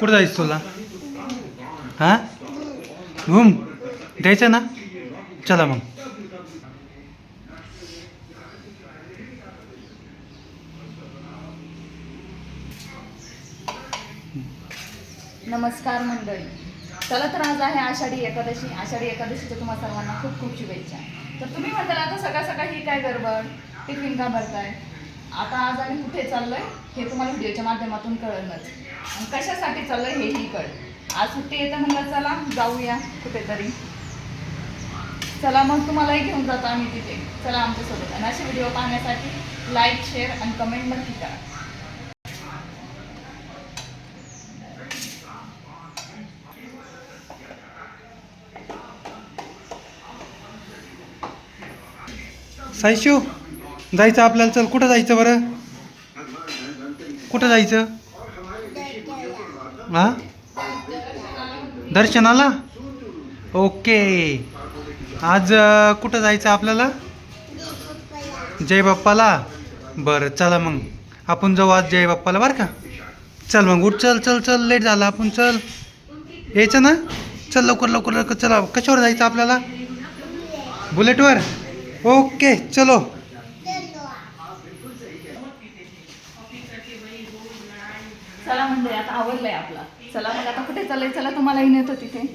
कुठं जायचं तुला? हां? घुम. द्यायचं ना? चला मग. नमस्कार मंडळी. चला तर आज आहे आषाढी एकादशी. आषाढी एकादशीच्या तुम्हा सर्वांना खूप खूप शुभेच्छा. तर तुम्ही म्हणताल आता सकाळ सकाळ ही काय गडबड? टिफिन का भरताय? आज आम्ही कुठे चाललोय हे तुम्हाला व्हिडिओच्या माध्यमातून कळणच आणि कशासाठी चाललोय हेही कळ. आज सुट्टी येतं म्हणलं चला जाऊया कुठेतरी. चला मग तुम्हालाही घेऊन जातो आम्ही तिथे. चला आमच्यासोबत. आणि असे व्हिडिओ पाहण्यासाठी लाईक शेअर आणि कमेंट नक्की करा. सायशू जायचं आपल्याला चल कुठं जायचं बरं? कुठं जायचं? हां? दर्शनाला? ओके. आज कुठं जायचं आपल्याला? जय बाप्पाला बरं चला मग. आपण जाऊ आज जय बाप्पाला बरं का? चल मग उठ चल चल चल लेट झाला आपण चल. यायचं ना? चल लवकर लवकर लवकर चला. कशावर जायचं आपल्याला? बुलेटवर ओके चलो. चला म्हणजे आता आवडलाय आपला. चला मग आता कुठे चाललंय? चला तुम्हालाही नेतो तिथे.